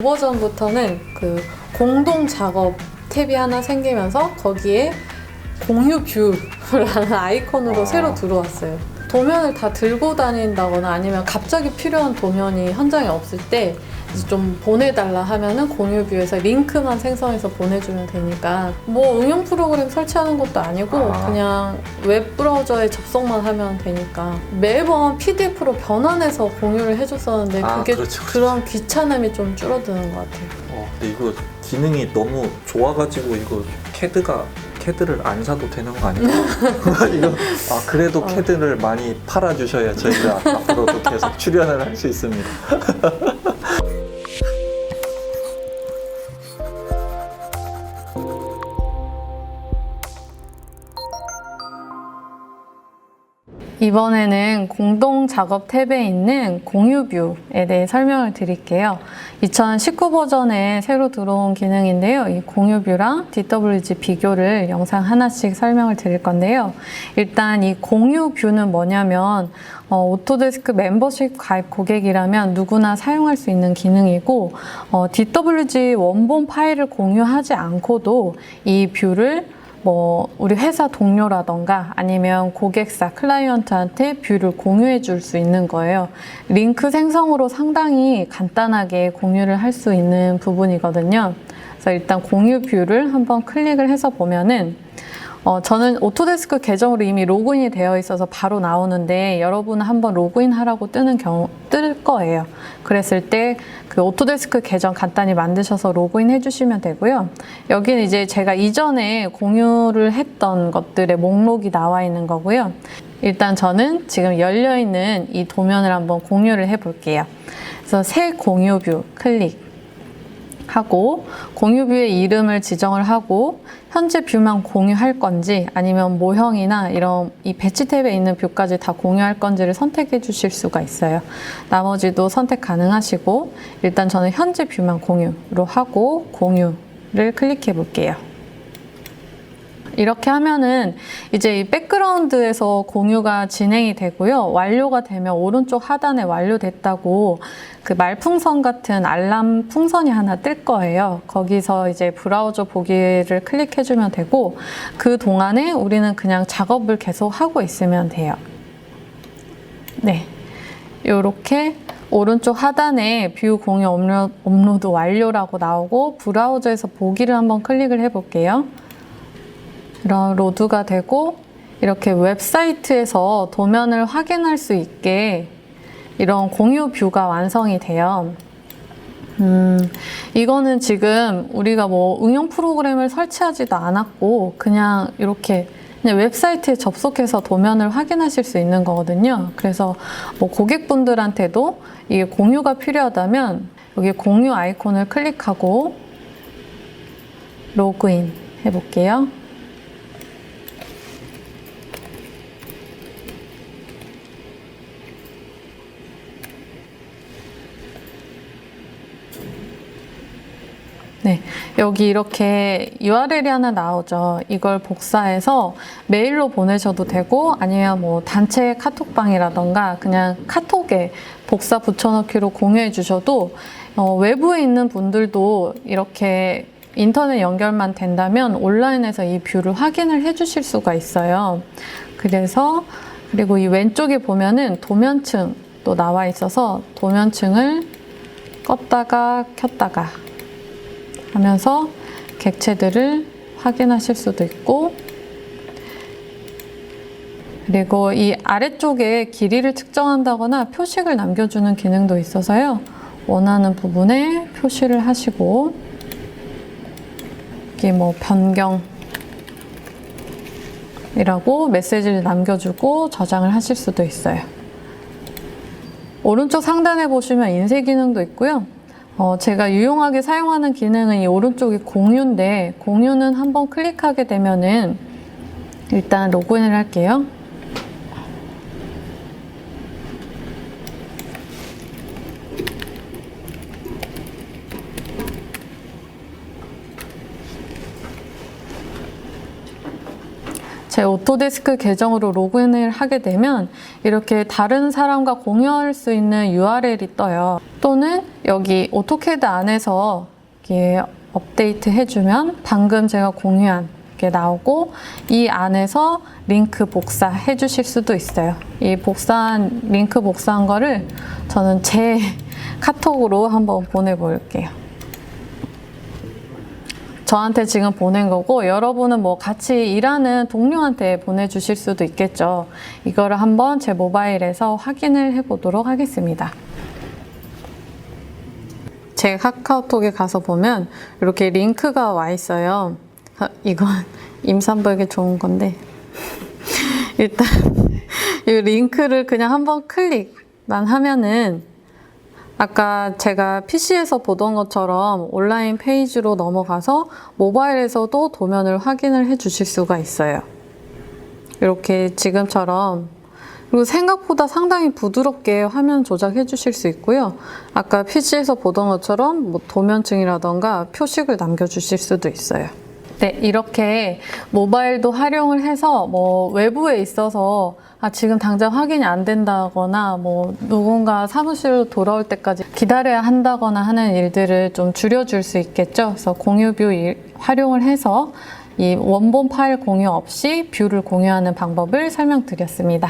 버전부터는 그 공동 작업 탭이 하나 생기면서 거기에 공유 뷰라는 아이콘으로 아. 새로 들어왔어요. 도면을 다 들고 다닌다거나 아니면 갑자기 필요한 도면이 현장에 없을 때 좀 보내달라 하면은 공유 뷰에서 링크만 생성해서 보내주면 되니까 뭐 응용 프로그램 설치하는 것도 아니고 아. 그냥 웹 브라우저에 접속만 하면 되니까 매번 PDF로 변환해서 공유를 해줬었는데 아, 그게 그렇죠, 그렇죠. 그런 귀찮음이 좀 줄어드는 것 같아요. 어, 근데 이거 기능이 너무 좋아가지고 이거 캐드가 캐드를 안 사도 되는 거 아닌가? 이거 아 그래도 어. 캐드를 많이 팔아주셔야 저희가 앞으로도 계속 출연을 할 수 있습니다. 이번에는 공동 작업 탭에 있는 공유 뷰에 대해 설명을 드릴게요. 2019 버전에 새로 들어온 기능인데요. 이 공유 뷰랑 DWG 비교를 영상 하나씩 설명을 드릴 건데요. 일단 이 공유 뷰는 뭐냐면 어, 오토데스크 멤버십 가입 고객이라면 누구나 사용할 수 있는 기능이고 어, DWG 원본 파일을 공유하지 않고도 이 뷰를 뭐 우리 회사 동료라던가 아니면 고객사 클라이언트한테 뷰를 공유해 줄 수 있는 거예요. 링크 생성으로 상당히 간단하게 공유를 할 수 있는 부분이거든요. 그래서 일단 공유 뷰를 한번 클릭을 해서 보면은 어, 저는 오토데스크 계정으로 이미 로그인이 되어 있어서 바로 나오는데 여러분은 한번 로그인 하라고 뜨는 경우 뜰 거예요. 그랬을 때 그 오토데스크 계정 간단히 만드셔서 로그인 해주시면 되고요. 여기는 이제 제가 이전에 공유를 했던 것들의 목록이 나와 있는 거고요. 일단 저는 지금 열려 있는 이 도면을 한번 공유를 해볼게요. 그래서 새 공유 뷰 클릭. 하고 공유뷰의 이름을 지정을 하고 현재 뷰만 공유할 건지 아니면 모형이나 이런 이 배치 탭에 있는 뷰까지 다 공유할 건지를 선택해 주실 수가 있어요. 나머지도 선택 가능하시고 일단 저는 현재 뷰만 공유로 하고 공유를 클릭해 볼게요. 이렇게 하면은 이제 이 백그라운드에서 공유가 진행이 되고요. 완료가 되면 오른쪽 하단에 완료됐다고 그 말풍선 같은 알람 풍선이 하나 뜰 거예요. 거기서 이제 브라우저 보기를 클릭해주면 되고 그 동안에 우리는 그냥 작업을 계속 하고 있으면 돼요. 네. 이렇게 오른쪽 하단에 뷰 공유 업로- 업로드 완료라고 나오고 브라우저에서 보기를 한번 클릭을 해볼게요. 이런 로드가 되고 이렇게 웹사이트에서 도면을 확인할 수 있게 이런 공유 뷰가 완성이 돼요. 음, 이거는 지금 우리가 뭐 응용 프로그램을 설치하지도 않았고 그냥 이렇게 그냥 웹사이트에 접속해서 도면을 확인하실 수 있는 거거든요. 그래서 뭐 고객분들한테도 이게 공유가 필요하다면 여기 공유 아이콘을 클릭하고 로그인 해볼게요. 네, 여기 이렇게 URL이 하나 나오죠. 이걸 복사해서 메일로 보내셔도 되고 아니면 뭐 단체 카톡방이라던가 그냥 카톡에 복사 붙여넣기로 공유해 주셔도 어, 외부에 있는 분들도 이렇게 인터넷 연결만 된다면 온라인에서 이 뷰를 확인을 해 주실 수가 있어요. 그래서 그리고 이 왼쪽에 보면은 도면층 또 나와 있어서 도면층을 껐다가 켰다가 하면서 객체들을 확인하실 수도 있고 그리고 이 아래쪽에 길이를 측정한다거나 표식을 남겨주는 기능도 있어서요. 원하는 부분에 표시를 하시고 여기 뭐 변경 이라고 메시지를 남겨주고 저장을 하실 수도 있어요. 오른쪽 상단에 보시면 인쇄 기능도 있고요. 어, 제가 유용하게 사용하는 기능은 이 오른쪽이 공유인데 공유는 한번 클릭하게 되면은 일단 로그인을 할게요. 제 오토데스크 계정으로 로그인을 하게 되면 이렇게 다른 사람과 공유할 수 있는 URL이 떠요. 또는 여기 오토캐드 안에서 이렇게 업데이트 해주면 방금 제가 공유한 게 나오고 이 안에서 링크 복사 해 주실 수도 있어요. 이 복사한 링크 복사한 거를 저는 제 카톡으로 한번 보내볼게요. 저한테 지금 보낸 거고 여러분은 뭐 같이 일하는 동료한테 보내주실 수도 있겠죠. 이거를 한번 제 모바일에서 확인을 해보도록 하겠습니다. 제 카카오톡에 가서 보면 이렇게 링크가 와 있어요. 아, 이건 임산부에게 좋은 건데 일단 이 링크를 그냥 한번 클릭만 하면은 아까 제가 PC에서 보던 것처럼 온라인 페이지로 넘어가서 모바일에서도 도면을 확인을 해 주실 수가 있어요. 이렇게 지금처럼 그리고 생각보다 상당히 부드럽게 화면 조작해 주실 수 있고요. 아까 PC에서 보던 것처럼 뭐 도면층이라던가 표식을 남겨 주실 수도 있어요. 네, 이렇게 모바일도 활용을 해서 뭐 외부에 있어서 아, 지금 당장 확인이 안 된다거나 뭐 누군가 사무실로 돌아올 때까지 기다려야 한다거나 하는 일들을 좀 줄여줄 수 있겠죠. 그래서 공유뷰 일- 활용을 해서 이 원본 파일 공유 없이 뷰를 공유하는 방법을 설명드렸습니다.